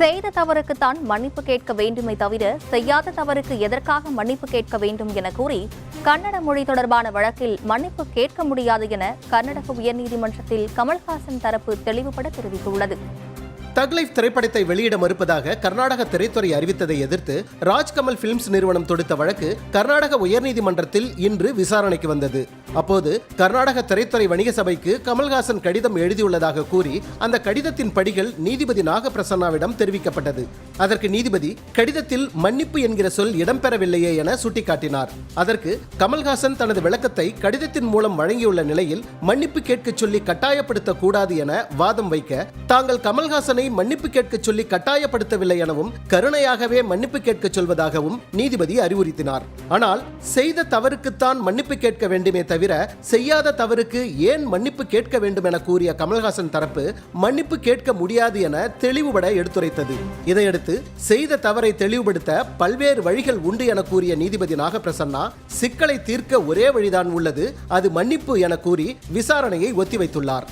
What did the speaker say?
செய்த தவறுக்குத்தான் மன்னிப்பு கேட்க வேண்டுமே தவிர செய்யாத தவறுக்கு எதற்காக மன்னிப்பு கேட்க வேண்டும் என கூறி கன்னட மொழி தொடர்பான வழக்கில் மன்னிப்பு கேட்க முடியாது என கர்நாடக உயர்நீதிமன்றத்தில் கமல்ஹாசன் தரப்பு தெளிவுபட தெரிவித்துள்ளது. தக் லைஃப் திரைப்படத்தை வெளியிட மறுப்பதாக கர்நாடக திரைத்துறை அறிவித்ததை எதிர்த்து ராஜ்கமல் பிலிம்ஸ் நிறுவனம் தொடுத்த வழக்கு கர்நாடக உயர்நீதிமன்றத்தில் இன்று விசாரணைக்கு வந்தது. அப்போது கர்நாடக திரைத்துறை வணிக சபைக்கு கமல்ஹாசன் கடிதம் எழுதியுள்ளதாக கூறி அந்த கடிதத்தின் படிகள் நீதிபதி நாகப்பிரசன்னாவிடம் தெரிவிக்கப்பட்டது. அதற்கு நீதிபதி கடிதத்தில் மன்னிப்பு என்கிற சொல் இடம்பெறவில்லையே என சுட்டிக்காட்டினார். அதற்கு கமல்ஹாசன் தனது விளக்கத்தை கடிதத்தின் மூலம் வழங்கியுள்ள நிலையில் மன்னிப்பு கேட்கச் சொல்லி கட்டாயப்படுத்தக்கூடாது என வாதம் வைக்க தாங்கள் கமல்ஹாசனை மன்னிப்பு கேட்க சொல்லி கட்டாயப்படுத்தவில்லை எனவும் கருணையாகவே மன்னிப்பு கேட்க சொல்வதாகவும் நீதிபதி அறிவுறுத்தினார். ஆனால் செய்த தவறுக்குத்தான் மன்னிப்பு கேட்க வேண்டுமே தவிர செய்யாத தவறுக்கு ஏன் மன்னிப்பு கேட்க வேண்டும் என கூறிய கமல்ஹாசன் தரப்பு மன்னிப்பு கேட்க முடியாது என தெளிவுபட எடுத்துரைத்தது. இதையடுத்து செய்த தவறை தெளிவுபடுத்த பல்வேறு வழிகள் உண்டு என கூறிய நீதிபதி நாகப்பிரசன்னா சிக்கலை தீர்க்க ஒரே வழிதான் உள்ளது அது மன்னிப்பு என கூறி விசாரணையை ஒத்திவைத்துள்ளார்.